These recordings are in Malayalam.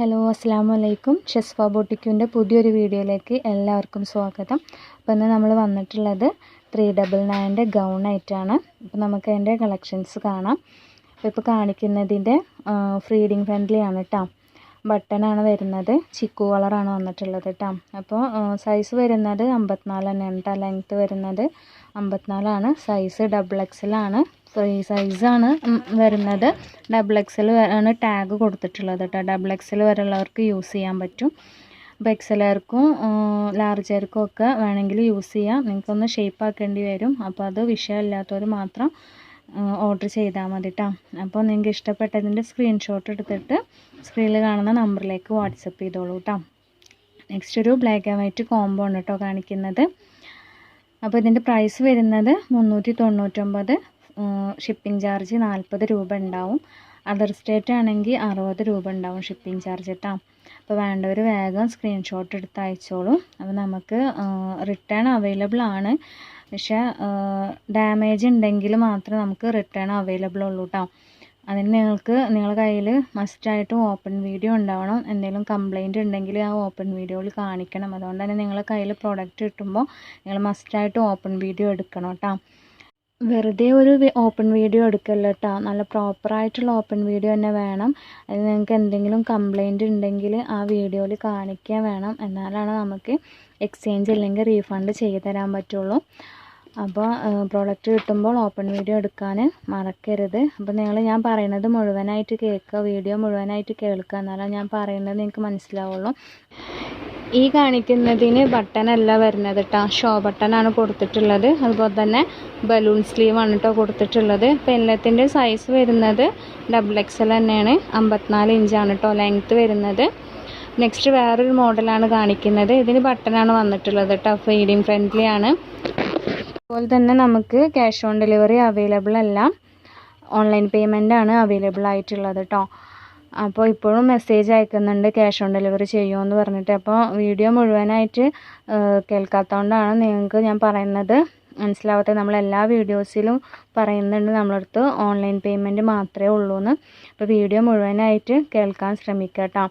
ഹലോ അസ്സാം വലൈക്കും ഷെസ്ഫ ബോട്ടിക്കുവിന്റെ പുതിയൊരു വീഡിയോയിലേക്ക് എല്ലാവർക്കും സ്വാഗതം. അപ്പോൾ ഇന്ന് നമ്മൾ വന്നിട്ടുള്ളത് ത്രീ ഡബിൾ നയന്റെ ഗൗൺ ആയിട്ടാണ് അപ്പോൾ നമുക്ക് അതിന്റെ കളക്ഷൻസ് കാണാം. അപ്പോൾ ഇപ്പോൾ കാണിക്കുന്നതിന്റെ ഫ്രീഡിങ് ഫ്രണ്ട്ലി ആണ് കേട്ടോ ബട്ടണാണ് വരുന്നത്. ചിക്കു കളറാണ് വന്നിട്ടുള്ളത് കേട്ടോ അപ്പോൾ സൈസ് വരുന്നത് അമ്പത്തിനാല് തന്നെയാണ് കേട്ടോ ലെങ്ത്ത് വരുന്നത് അമ്പത്തിനാലാണ്. സൈസ് ഡബിൾ എക്സലാണ്. ഫ്രീ സൈസാണ് വരുന്നത്. ഡബിൾ എക്സൽ ആണ് ടാഗ് കൊടുത്തിട്ടുള്ളത് കേട്ടോ ഡബിൾ എക്സൽ വരെയുള്ളവർക്ക് യൂസ് ചെയ്യാൻ പറ്റും. അപ്പോൾ എക്സലുകാർക്കും ലാർജർക്കും ഒക്കെ വേണമെങ്കിൽ യൂസ് ചെയ്യാം. നിങ്ങൾക്കൊന്ന് ഷേപ്പ് ആക്കേണ്ടി വരും. അപ്പോൾ അത് വിഷയമില്ലാത്തവർ മാത്രം ഓർഡർ ചെയ്താൽ മതി കേട്ടോ അപ്പോൾ നിങ്ങൾക്ക് ഇഷ്ടപ്പെട്ടതിന്റെ സ്ക്രീൻഷോട്ട് എടുത്തിട്ട് സ്ക്രീനിൽ കാണുന്ന നമ്പറിലേക്ക് വാട്സപ്പ് ചെയ്തോളൂ കേട്ടോ നെക്സ്റ്റ് ഒരു ബ്ലാക്ക് ആൻഡ് വൈറ്റ് കോംബോ ആണ് കേട്ടോ കാണിക്കുന്നത്. അപ്പോൾ ഇതിന്റെ പ്രൈസ് വരുന്നത് മുന്നൂറ്റി തൊണ്ണൂറ്റൊമ്പത് ഷിപ്പിംഗ് ചാർജ് നാൽപ്പത് രൂപ ഉണ്ടാവും. അതർ സ്റ്റേറ്റ് ആണെങ്കിൽ അറുപത് രൂപ ഉണ്ടാവും ഷിപ്പിംഗ് ചാർജ് കേട്ടോ അപ്പോൾ വേണ്ടവർ വേഗം സ്ക്രീൻഷോട്ട് എടുത്ത് അയച്ചോളൂ. അപ്പോൾ നമുക്ക് റിട്ടേൺ അവൈലബിൾ ആണ്. പക്ഷേ ഡാമേജ് ഉണ്ടെങ്കിൽ മാത്രമേ നമുക്ക് റിട്ടേൺ അവൈലബിൾ ഉള്ളൂ കേട്ടോ അതിന് നിങ്ങൾക്ക് നിങ്ങളുടെ കയ്യിൽ മസ്റ്റായിട്ടും ഓപ്പൺ വീഡിയോ ഉണ്ടാവണം. എന്തെങ്കിലും കംപ്ലൈന്റ് ഉണ്ടെങ്കിൽ ആ ഓപ്പൺ വീഡിയോയിൽ കാണിക്കണം. അതുകൊണ്ട് തന്നെ നിങ്ങളുടെ കയ്യിൽ പ്രോഡക്റ്റ് കിട്ടുമ്പോൾ നിങ്ങൾ മസ്റ്റായിട്ടും ഓപ്പൺ വീഡിയോ എടുക്കണം കേട്ടോ വെറുതെ ഒരു ഓപ്പൺ വീഡിയോ എടുക്കല്ല കേട്ടോ നല്ല പ്രോപ്പറായിട്ടുള്ള ഓപ്പൺ വീഡിയോ തന്നെ വേണം. അത് നിങ്ങൾക്ക് എന്തെങ്കിലും കംപ്ലൈന്റ് ഉണ്ടെങ്കിൽ ആ വീഡിയോയിൽ കാണിക്കുക വേണം. എന്നാലാണ് നമുക്ക് എക്സ്ചേഞ്ച് അല്ലെങ്കിൽ റീഫണ്ട് ചെയ്തു തരാൻ പറ്റുള്ളൂ. അപ്പോൾ പ്രോഡക്റ്റ് കിട്ടുമ്പോൾ ഓപ്പൺ വീഡിയോ എടുക്കാൻ മറക്കരുത്. അപ്പോൾ നിങ്ങൾ ഞാൻ പറയുന്നത് മുഴുവനായിട്ട് കേൾക്കുക വീഡിയോ മുഴുവനായിട്ട് കേൾക്കുക എന്നാലാണ് ഞാൻ പറയുന്നത് നിങ്ങൾക്ക് മനസ്സിലാവുള്ളൂ. ഈ കാണിക്കുന്നതിന് ബട്ടണല്ല വരുന്നത് കേട്ടോ ഷോ ബട്ടണാണ് കൊടുത്തിട്ടുള്ളത്. അതുപോലെ തന്നെ ബലൂൺ സ്ലീവാണ് കേട്ടോ കൊടുത്തിട്ടുള്ളത്. അപ്പോൾ എല്ലാത്തിന്റെ സൈസ് വരുന്നത് ഡബിൾ എക്സൽ തന്നെയാണ്. അമ്പത്തിനാല് ഇഞ്ചാണ് കേട്ടോ ലെങ്ത്ത് വരുന്നത്. നെക്സ്റ്റ് വേറൊരു മോഡലാണ് കാണിക്കുന്നത്. ഇതിന് ബട്ടണാണ് വന്നിട്ടുള്ളത് കേട്ടോ ഫീഡിങ് ഫ്രണ്ട്ലി ആണ്. അതുപോലെ തന്നെ നമുക്ക് ക്യാഷ് ഓൺ ഡെലിവറി അവൈലബിൾ അല്ല. ഓൺലൈൻ പേയ്മെന്റ് ആണ് അവൈലബിൾ ആയിട്ടുള്ളത് കേട്ടോ അപ്പോൾ ഇപ്പോഴും മെസ്സേജ് അയക്കുന്നുണ്ട് ക്യാഷ് ഓൺ ഡെലിവറി ചെയ്യുമെന്ന് പറഞ്ഞിട്ട്. അപ്പോൾ വീഡിയോ മുഴുവനായിട്ട് കേൾക്കാത്തതുകൊണ്ടാണ് നിങ്ങൾക്ക് ഞാൻ പറയുന്നത്. മനസ്സിലാവാത്തത് നമ്മൾ എല്ലാ വീഡിയോസിലും പറയുന്നുണ്ട് നമ്മളടുത്ത് ഓൺലൈൻ പേയ്മെന്റ് മാത്രമേ ഉള്ളൂ എന്ന് അപ്പോൾ വീഡിയോ മുഴുവനായിട്ട് കേൾക്കാൻ ശ്രമിക്കുക കേട്ടോ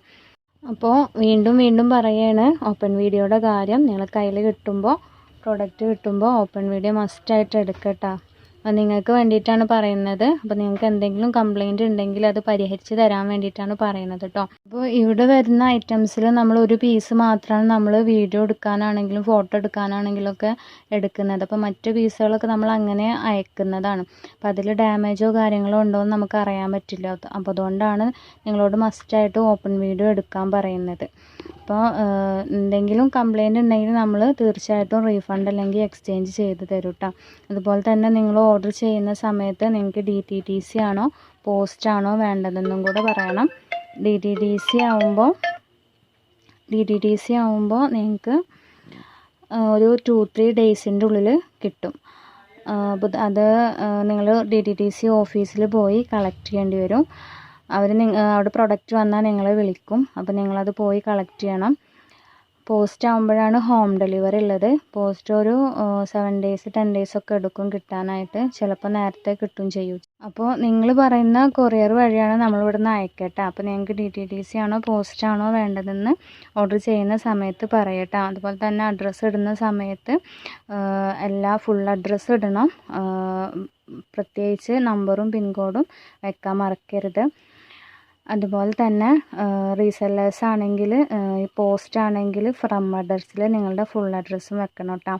അപ്പോൾ വീണ്ടും വീണ്ടും പറയുകയാണ് ഓപ്പൺ വീഡിയോയുടെ കാര്യം. നിങ്ങൾ കയ്യിൽ കിട്ടുമ്പോൾ പ്രൊഡക്റ്റ് കിട്ടുമ്പോൾ ഓപ്പൺ വീഡിയോ മസ്റ്റായിട്ട് എടുക്കട്ടോ അപ്പോൾ നിങ്ങൾക്ക് വേണ്ടിയിട്ടാണ് പറയുന്നത്. അപ്പോൾ നിങ്ങൾക്ക് എന്തെങ്കിലും കംപ്ലൈന്റ് ഉണ്ടെങ്കിൽ അത് പരിഹരിച്ച് തരാൻ വേണ്ടിയിട്ടാണ് പറയുന്നത് കേട്ടോ അപ്പോൾ ഇവിടെ വരുന്ന ഐറ്റംസിൽ നമ്മൾ ഒരു പീസ് മാത്രമാണ് നമ്മൾ വീഡിയോ എടുക്കാനാണെങ്കിലും ഫോട്ടോ എടുക്കാനാണെങ്കിലും ഒക്കെ എടുക്കുന്നത്. അപ്പോൾ മറ്റു പീസുകളൊക്കെ നമ്മൾ അങ്ങനെ അയക്കുന്നതാണ്. അപ്പോൾ അതിൽ ഡാമേജോ കാര്യങ്ങളോ ഉണ്ടോ എന്ന് നമുക്ക് അറിയാൻ പറ്റില്ല. അപ്പോൾ അതുകൊണ്ടാണ് നിങ്ങളോട് മസ്റ്റായിട്ട് ഓപ്പൺ വീഡിയോ എടുക്കാൻ പറയുന്നത്. അപ്പോൾ എന്തെങ്കിലും കംപ്ലൈന്റ് ഉണ്ടെങ്കിൽ നമ്മൾ തീർച്ചയായിട്ടും റീഫണ്ട് അല്ലെങ്കിൽ എക്സ്ചേഞ്ച് ചെയ്ത് തരും കേട്ടോ അതുപോലെ തന്നെ നിങ്ങൾ ഓർഡർ ചെയ്യുന്ന സമയത്ത് നിങ്ങൾക്ക് ഡി ടി ടി സി ആണോ പോസ്റ്റ് ആണോ വേണ്ടതെന്നും കൂടെ പറയണം. ഡി ടി ടി സി ആവുമ്പോൾ ഡി ടി ടി സി ആവുമ്പോൾ നിങ്ങൾക്ക് ഒരു ടു ത്രീ ഡേയ്സിന്റെ ഉള്ളിൽ കിട്ടും. അത് നിങ്ങൾ ഡി ടി ടി സി ഓഫീസിൽ പോയി കളക്ട് ചെയ്യേണ്ടി വരും. അവർ അവിടെ പ്രൊഡക്റ്റ് വന്നാൽ നിങ്ങളെ വിളിക്കും. അപ്പോൾ നിങ്ങളത് പോയി കളക്ട് ചെയ്യണം. പോസ്റ്റ് ആകുമ്പോഴാണ് ഹോം ഡെലിവറി ഉള്ളത്. പോസ്റ്റ് ഒരു സെവൻ ഡേയ്സ് ടെൻ ഡേയ്സ് ഒക്കെ എടുക്കും കിട്ടാനായിട്ട്. ചിലപ്പോൾ നേരത്തെ കിട്ടും ചെയ്യും. അപ്പോൾ നിങ്ങൾ പറയുന്ന കൊറിയർ വഴിയാണ് നമ്മളിവിടെ നിന്ന് അയക്കട്ടെ. അപ്പോൾ നിങ്ങൾക്ക് ഡി ടി ടി സി ആണോ പോസ്റ്റ് ആണോ വേണ്ടതെന്ന് ഓർഡർ ചെയ്യുന്ന സമയത്ത് പറയട്ടെ. അതുപോലെ തന്നെ അഡ്രസ്സ് ഇടുന്ന സമയത്ത് എല്ലാ ഫുൾ അഡ്രസ്സ് ഇടണം. പ്രത്യേകിച്ച് നമ്പറും പിൻകോഡും വെക്കാൻ മറക്കരുത്. അതുപോലെ തന്നെ റീസെല്ലേഴ്സ് ആണെങ്കിൽ ഈ പോസ്റ്റ് ആണെങ്കിൽ ഫ്രം അഡ്രസ്സിൽ നിങ്ങളുടെ ഫുൾ അഡ്രസ്സും വെക്കണം കേട്ടോ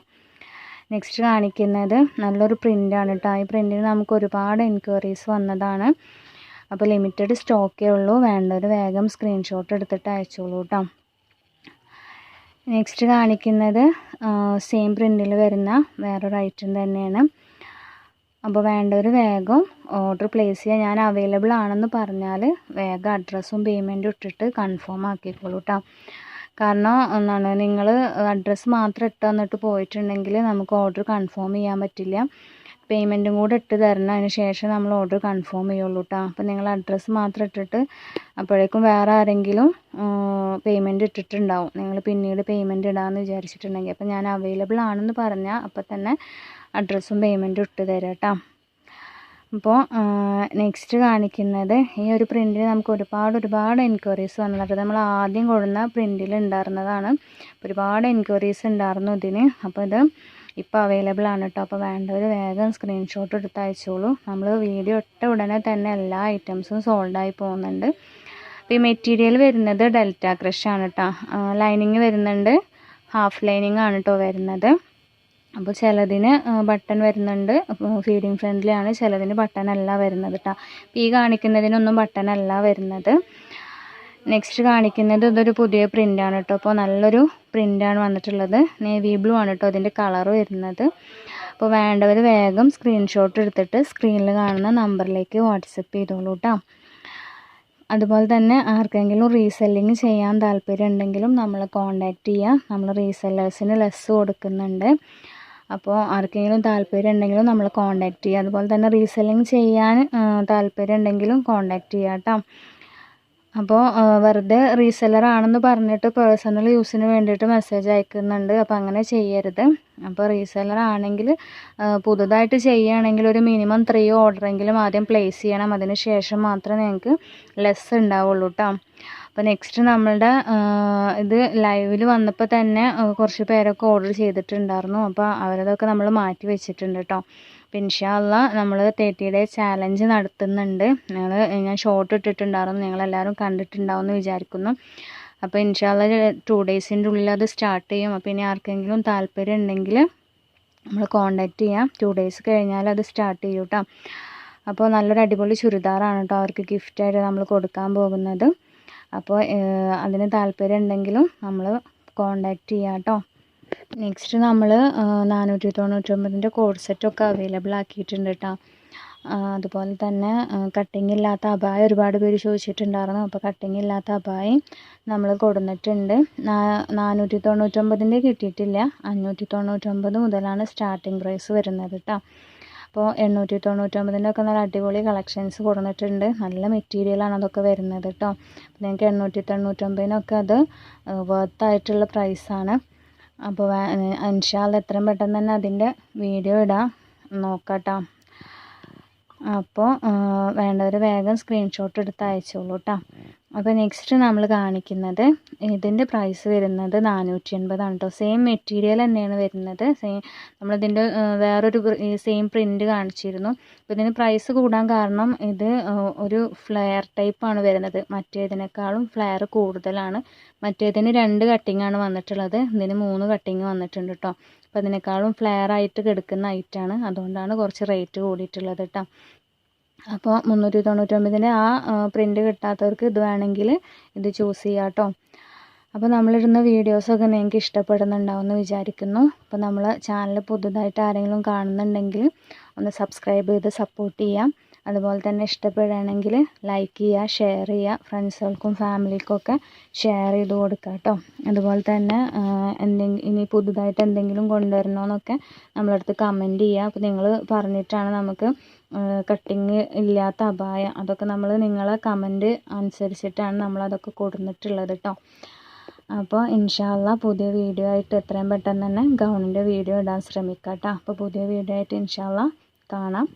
നെക്സ്റ്റ് കാണിക്കുന്നത് നല്ലൊരു പ്രിന്റാണ് കേട്ടോ ഈ പ്രിന്റിന് നമുക്ക് ഒരുപാട് എൻക്വയറീസ് വന്നതാണ്. അപ്പോൾ ലിമിറ്റഡ് സ്റ്റോക്കേ ഉള്ളൂ. വേണ്ടവർ വേഗം സ്ക്രീൻഷോട്ട് എടുത്തിട്ട് അയച്ചോളൂ കേട്ടോ നെക്സ്റ്റ് കാണിക്കുന്നത് സെയിം പ്രിന്റിൽ വരുന്ന വേറൊരു ഐറ്റം തന്നെയാണ്. അപ്പോൾ വേണ്ടവർ വേഗം ഓർഡർ പ്ലേസ് ചെയ്യുക ഞാൻ അവൈലബിൾ ആണെന്ന് പറഞ്ഞാൽ വേഗം അഡ്രസ്സും പേയ്മെന്റും ഇട്ടിട്ട് കൺഫേം ആക്കിക്കോളൂ കേട്ടോ കാരണം എന്താണ് നിങ്ങൾ അഡ്രസ്സ് മാത്രം ഇട്ട് തന്നിട്ട് പോയിട്ടുണ്ടെങ്കിൽ നമുക്ക് ഓർഡർ കൺഫേം ചെയ്യാൻ പറ്റില്ല. പേയ്മെന്റും കൂടെ ഇട്ട് തരണം. അതിന് ശേഷം നമ്മൾ ഓർഡർ കൺഫേം ചെയ്യുള്ളൂ കേട്ടോ അപ്പോൾ നിങ്ങൾ അഡ്രസ്സ് മാത്രം ഇട്ടിട്ട് അപ്പോഴേക്കും വേറെ ആരെങ്കിലും പേയ്മെന്റ് ഇട്ടിട്ടുണ്ടാവും. നിങ്ങൾ പിന്നീട് പേയ്മെന്റ് ഇടാമെന്ന് വിചാരിച്ചിട്ടുണ്ടെങ്കിൽ. അപ്പോൾ ഞാൻ അവൈലബിൾ ആണെന്ന് പറഞ്ഞാൽ അപ്പോൾ തന്നെ അഡ്രസ്സും പേയ്മെന്റും ഇട്ട് തരാം കേട്ടോ അപ്പോൾ നെക്സ്റ്റ് കാണിക്കുന്നത് ഈ ഒരു പ്രിന്റിൽ നമുക്ക് ഒരുപാട് ഒരുപാട് എൻക്വയറീസ് വന്നിട്ടുണ്ട്. നമ്മൾ ആദ്യം കൊടുന്ന പ്രിന്റിൽ ഉണ്ടായിരുന്നതാണ്. ഒരുപാട് എൻക്വയറീസ് ഉണ്ടായിരുന്നു ഇതിന്. അപ്പോൾ ഇത് ഇപ്പോൾ അവൈലബിൾ ആണ് കേട്ടോ അപ്പോൾ വേണ്ടവർ വേഗം സ്ക്രീൻഷോട്ട് എടുത്ത് അയച്ചോളൂ. നമ്മൾ വീഡിയോ ഇട്ട ഉടനെ തന്നെ എല്ലാ ഐറ്റംസും സോൾഡായി പോകുന്നുണ്ട്. അപ്പോൾ ഈ മെറ്റീരിയൽ വരുന്നത് ഡെൽറ്റ ക്രഷ് ആണ് കേട്ടോ ലൈനിങ് വരുന്നുണ്ട്. ഹാഫ് ലൈനിങ് ആണ് കേട്ടോ വരുന്നത്. അപ്പോൾ ചിലതിന് ബട്ടൺ വരുന്നുണ്ട്. ഫീഡിങ് ഫ്രണ്ട്ലിയാണ് ചിലതിന് ബട്ടൺ അല്ല വരുന്നത് കേട്ടോ ഈ കാണിക്കുന്നതിനൊന്നും ബട്ടൺ അല്ല വരുന്നത്. നെക്സ്റ്റ് കാണിക്കുന്നത് ഇതൊരു പുതിയ പ്രിന്റാണ് കേട്ടോ അപ്പോൾ നല്ലൊരു പ്രിന്റാണ് വന്നിട്ടുള്ളത്. നേവി ബ്ലൂ ആണ് കേട്ടോ അതിന്റെ കളർ വരുന്നത്. അപ്പോൾ വേണ്ടവർ വേഗം സ്ക്രീൻഷോട്ട് എടുത്തിട്ട് സ്ക്രീനിൽ കാണുന്ന നമ്പറിലേക്ക് വാട്സപ്പ് ചെയ്തോളൂ കേട്ടോ അതുപോലെ തന്നെ ആർക്കെങ്കിലും റീസെല്ലിങ് ചെയ്യാൻ താല്പര്യം ഉണ്ടെങ്കിലും നമ്മളെ കോണ്ടാക്ട് ചെയ്യുക നമ്മൾ റീസെല്ലേഴ്സിന് ലെസ് കൊടുക്കുന്നുണ്ട്. അപ്പോൾ ആർക്കെങ്കിലും താല്പര്യം ഉണ്ടെങ്കിലും നമ്മൾ കോണ്ടാക്ട് ചെയ്യുക. അതുപോലെ തന്നെ റീസെല്ലിങ് ചെയ്യാൻ താല്പര്യം ഉണ്ടെങ്കിലും കോണ്ടാക്ട് ചെയ്യുക കേട്ടോ അപ്പോൾ വെറുതെ റീസെല്ലർ ആണെന്ന് പറഞ്ഞിട്ട് പേഴ്സണൽ യൂസിന് വേണ്ടിയിട്ട് മെസ്സേജ് അയക്കുന്നുണ്ട്. അപ്പോൾ അങ്ങനെ ചെയ്യരുത്. അപ്പോൾ റീസെല്ലർ ആണെങ്കിൽ പുതുതായിട്ട് ചെയ്യുകയാണെങ്കിൽ ഒരു മിനിമം ത്രീ ഓർഡറെങ്കിലും ആദ്യം പ്ലേസ് ചെയ്യണം. അതിന് ശേഷം മാത്രമേ നിങ്ങൾക്ക് ലെസ് ഉണ്ടാവുള്ളൂ കേട്ടോ അപ്പോൾ നെക്സ്റ്റ് നമ്മളുടെ ഇത് ലൈവിൽ വന്നപ്പോൾ തന്നെ കുറച്ച് പേരൊക്കെ ഓർഡർ ചെയ്തിട്ടുണ്ടായിരുന്നു. അപ്പോൾ അവരതൊക്കെ നമ്മൾ മാറ്റി വെച്ചിട്ടുണ്ട് കേട്ടോ അപ്പോൾ ഇൻഷാല്ല നമ്മൾ തേർട്ടി ഡേ ചാലഞ്ച് നടത്തുന്നുണ്ട്. ഞങ്ങൾ ഞാൻ ഷോർട്ട് ഇട്ടിട്ടുണ്ടായിരുന്നു. നിങ്ങളെല്ലാവരും കണ്ടിട്ടുണ്ടാവും എന്ന് വിചാരിക്കുന്നു അപ്പോൾ ഇൻഷാല്ല ടു ഡേയ്സിന്റെ ഉള്ളിൽ അത് സ്റ്റാർട്ട് ചെയ്യും. അപ്പോൾ ഇനി ആർക്കെങ്കിലും താല്പര്യം ഉണ്ടെങ്കിൽ നമ്മൾ കോണ്ടാക്ട് ചെയ്യാം. ടു ഡേയ്സ് കഴിഞ്ഞാൽ അത് സ്റ്റാർട്ട് ചെയ്യും കേട്ടോ അപ്പോൾ നല്ലൊരു അടിപൊളി ചുരിദാറാണ് കേട്ടോ അവർക്ക് ഗിഫ്റ്റായിട്ട് നമ്മൾ കൊടുക്കാൻ പോകുന്നത്. അപ്പോൾ അതിന് താല്പര്യം ഉണ്ടെങ്കിലും നമ്മൾ കോണ്ടാക്ട് ചെയ്യാം കേട്ടോ നെക്സ്റ്റ് നമ്മൾ നാനൂറ്റി തൊണ്ണൂറ്റൊമ്പതിന്റെ കോഡ് സെറ്റൊക്കെ അവൈലബിൾ ആക്കിയിട്ടുണ്ട് കേട്ടോ അതുപോലെ തന്നെ കട്ടിങ് ഇല്ലാത്ത അബായ ഒരുപാട് പേര് ചോദിച്ചിട്ടുണ്ടായിരുന്നു. അപ്പോൾ കട്ടിങ് ഇല്ലാത്ത അബായും നമ്മൾ കൊടുന്നിട്ടുണ്ട്. നാനൂറ്റി തൊണ്ണൂറ്റൊമ്പതിന്റെ കിട്ടിയിട്ടില്ല. അഞ്ഞൂറ്റി തൊണ്ണൂറ്റൊമ്പത് മുതലാണ് സ്റ്റാർട്ടിങ് പ്രൈസ് വരുന്നത് കേട്ടോ അപ്പോൾ എണ്ണൂറ്റി തൊണ്ണൂറ്റൊമ്പതിന്റെ ഒക്കെ നല്ല അടിപൊളി കളക്ഷൻസ് കൊടുത്തിട്ടുണ്ട് നല്ല മെറ്റീരിയലാണ് അതൊക്കെ വരുന്നത് കേട്ടോ അപ്പോൾ നിങ്ങൾക്ക് എണ്ണൂറ്റി തൊണ്ണൂറ്റൊമ്പതിനൊക്കെ അത് വർത്തായിട്ടുള്ള പ്രൈസാണ് അപ്പോൾ അൻഷാൽ എത്രയും പെട്ടെന്ന് തന്നെ അതിന്റെ വീഡിയോ ഇടാം. നോക്കാട്ടോ. അപ്പോൾ വേണ്ടവർ വേഗം സ്ക്രീൻഷോട്ട് എടുത്ത് അയച്ചോളൂ കേട്ടോ അപ്പോൾ നെക്സ്റ്റ് നമ്മൾ കാണിക്കുന്നത് ഇതിന്റെ പ്രൈസ് വരുന്നത് നാനൂറ്റി എൺപതാണ് കേട്ടോ സെയിം മെറ്റീരിയൽ തന്നെയാണ് വരുന്നത്. സെയിം നമ്മളിതിന്റെ വേറൊരു സെയിം പ്രിന്റ് കാണിച്ചിരുന്നു. അപ്പോൾ ഇതിന് പ്രൈസ് കൂടാൻ കാരണം ഇത് ഒരു ഫ്ലെയർ ടൈപ്പാണ് വരുന്നത്. മറ്റേതിനേക്കാളും ഫ്ലെയർ കൂടുതലാണ്. മറ്റേതിന് രണ്ട് കട്ടിങ്ങാണ് വന്നിട്ടുള്ളത്. ഇതിന് മൂന്ന് കട്ടിങ് വന്നിട്ടുണ്ട് കേട്ടോ അപ്പോൾ അതിനേക്കാളും ഫ്ലെയർ ആയിട്ട് കിടക്കുന്ന ഐറ്റാണ്. അതുകൊണ്ടാണ് കുറച്ച് റേറ്റ് കൂടിയിട്ടുള്ളത് കേട്ടോ അപ്പോൾ മുന്നൂറ്റി തൊണ്ണൂറ്റൊമ്പതിന് ആ പ്രിന്റ് കിട്ടാത്തവർക്ക് ഇത് വേണമെങ്കിൽ ഇത് ചൂസ് ചെയ്യാം കേട്ടോ അപ്പോൾ നമ്മളിടുന്ന വീഡിയോസൊക്കെ നിങ്ങൾക്ക് ഇഷ്ടപ്പെടുന്നുണ്ടാവുമെന്ന് വിചാരിക്കുന്നു. അപ്പോൾ നമ്മൾ ചാനൽ പുതുതായിട്ട് ആരെങ്കിലും കാണുന്നുണ്ടെങ്കിൽ ഒന്ന് സബ്സ്ക്രൈബ് ചെയ്ത് സപ്പോർട്ട് ചെയ്യാം. അതുപോലെ തന്നെ ഇഷ്ടപ്പെടുകയാണെങ്കിൽ ലൈക്ക് ചെയ്യുക ഷെയർ ചെയ്യുക ഫ്രണ്ട്സുകൾക്കും ഫാമിലിക്കൊക്കെ ഷെയർ ചെയ്ത് കൊടുക്കുക കേട്ടോ അതുപോലെ തന്നെ എന്തെങ്കിലും ഇനി പുതുതായിട്ട് എന്തെങ്കിലും കൊണ്ടുവരണമെന്നൊക്കെ നമ്മളടുത്ത് കമന്റ് ചെയ്യുക. അപ്പോൾ നിങ്ങൾ പറഞ്ഞിട്ടാണ് നമുക്ക് കട്ടിങ് ഇല്ലാത്ത അപായം അതൊക്കെ നമ്മൾ നിങ്ങളെ കമന്റ് അനുസരിച്ചിട്ടാണ് നമ്മളതൊക്കെ കൊടുത്തിട്ടുള്ളത് കേട്ടോ അപ്പോൾ ഇൻഷാല്ല പുതിയ വീഡിയോ ആയിട്ട് എത്രയും പെട്ടെന്ന് തന്നെ ഗൗണിന്റെ വീഡിയോ ഇടാൻ ശ്രമിക്കാം കേട്ടോ അപ്പോൾ പുതിയ വീഡിയോ ആയിട്ട് ഇൻഷാല്ല കാണാം.